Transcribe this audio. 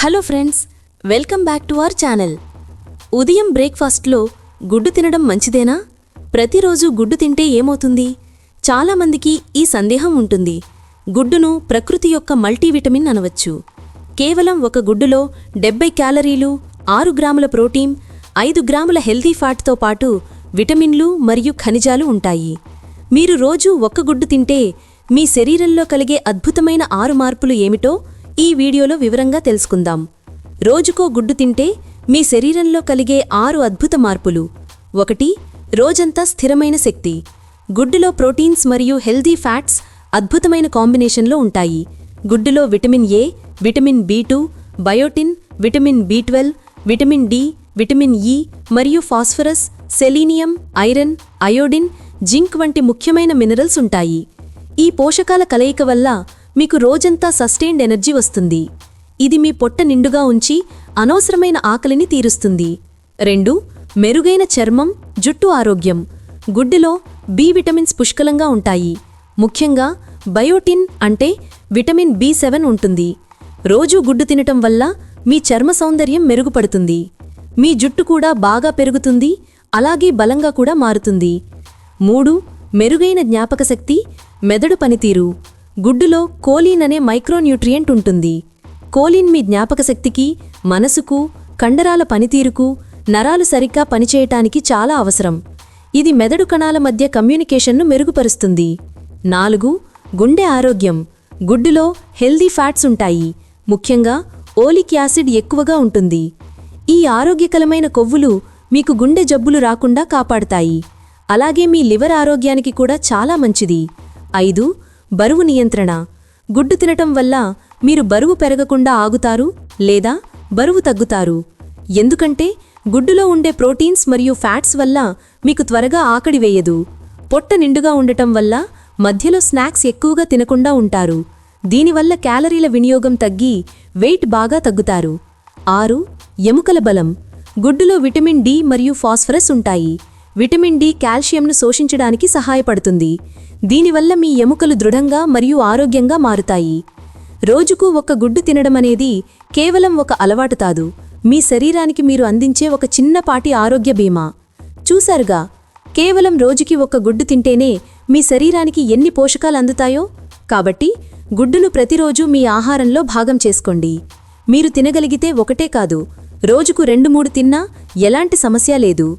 Hello friends welcome back to our channel. ఉదయం బ్రేక్ఫాస్ట్లో గుడ్డు తినడం మంచిదేనా? ప్రతిరోజు గుడ్డు తింటే ఏమవుతుంది? చాలామందికి ఈ సందేహం ఉంటుంది. గుడ్డును ప్రకృతి యొక్క మల్టీవిటమిన్ అనవచ్చు. కేవలం ఒక గుడ్డులో డెబ్బై క్యాలరీలు ఆరు గ్రాముల ప్రోటీన్ ఐదు గ్రాముల హెల్తీ ఫ్యాట్తో పాటు విటమిన్లు మరియు ఖనిజాలు ఉంటాయి. మీరు రోజూ ఒక్క గుడ్డు తింటే మీ శరీరంలో కలిగే అద్భుతమైన ఆరు మార్పులు ఏమిటో ఈ వీడియోలో వివరంగా తెలుసుకుందాం. రోజుకో గుడ్డు తింటే మీ శరీరంలో కలిగే ఆరు అద్భుత మార్పులు. ఒకటి రోజంతా స్థిరమైన శక్తి. గుడ్డులో ప్రోటీన్స్ మరియు హెల్దీ ఫ్యాట్స్ అద్భుతమైన కాంబినేషన్లో ఉంటాయి. గుడ్డులో vitamin A vitamin B two biotin vitamin B twelve vitamin D vitamin E మరియు phosphorus selenium iron iodine zinc వంటి ముఖ్యమైన మినరల్స్ ఉంటాయి. ఈ పోషకాల కలయిక వల్ల మీకు రోజంతా సస్టైన్డ్ ఎనర్జీ వస్తుంది. ఇది మీ పొట్ట నిండుగా ఉంచి అనవసరమైన ఆకలిని తీరుస్తుంది. రెండు మెరుగైన చర్మం జుట్టు ఆరోగ్యం. గుడ్డులో బి విటమిన్స్ పుష్కలంగా ఉంటాయి. ముఖ్యంగా బయోటిన్ అంటే విటమిన్ బి సెవెన్ ఉంటుంది. రోజూ గుడ్డు తినటం వల్ల మీ చర్మ సౌందర్యం మెరుగుపడుతుంది. మీ జుట్టు కూడా బాగా పెరుగుతుంది అలాగే బలంగా కూడా మారుతుంది. మూడు మెరుగైన జ్ఞాపకశక్తి మెదడు పనితీరు. గుడ్డులో కోలీన్ అనే మైక్రోన్యూట్రియంట్ ఉంటుంది. కోలిన్ మీ జ్ఞాపకశక్తికి మనసుకు కండరాల పనితీరుకు నరాలు సరిగ్గా పనిచేయటానికి చాలా అవసరం. ఇది మెదడు కణాల మధ్య కమ్యూనికేషన్ను మెరుగుపరుస్తుంది. నాలుగు గుండె ఆరోగ్యం. గుడ్డులో హెల్దీ ఫ్యాట్స్ ఉంటాయి. ముఖ్యంగా ఓలిక్ యాసిడ్ ఎక్కువగా ఉంటుంది. ఈ ఆరోగ్యకరమైన కొవ్వులు మీకు గుండె జబ్బులు రాకుండా కాపాడతాయి. అలాగే మీ లివర్ ఆరోగ్యానికి కూడా చాలా మంచిది. ఐదు బరువు నియంత్రణ. గుడ్డు తినటం వల్ల మీరు బరువు పెరగకుండా ఆగుతారు లేదా బరువు తగ్గుతారు. ఎందుకంటే గుడ్డులో ఉండే ప్రోటీన్స్ మరియు ఫ్యాట్స్ వల్ల మీకు త్వరగా ఆకడి వేయదు. పొట్ట నిండుగా ఉండటం వల్ల మధ్యలో స్నాక్స్ ఎక్కువగా తినకుండా ఉంటారు. దీనివల్ల క్యాలరీల వినియోగం తగ్గి వెయిట్ బాగా తగ్గుతారు. ఆరు ఎముకల బలం. గుడ్డులో విటమిన్ డి మరియు ఫాస్ఫరస్ ఉంటాయి. విటమిన్ డి కాల్షియంను శోషించడానికి సహాయపడుతుంది. దీనివల్ల మీ ఎముకలు దృఢంగా మరియు ఆరోగ్యంగా మారుతాయి. రోజుకు ఒక గుడ్డు తినడం అనేది కేవలం ఒక అలవాటు కాదు. మీ శరీరానికి మీరు అందించే ఒక చిన్నపాటి ఆరోగ్య బీమా. చూశారుగా కేవలం రోజుకి ఒక గుడ్డు తింటేనే మీ శరీరానికి ఎన్ని పోషకాలు అందుతాయో? కాబట్టి గుడ్డును ప్రతిరోజు మీ ఆహారంలో భాగం చేసుకోండి. మీరు తినగలిగితే ఒకటే కాదు రోజుకు రెండు మూడు తిన్నా ఎలాంటి సమస్య లేదు.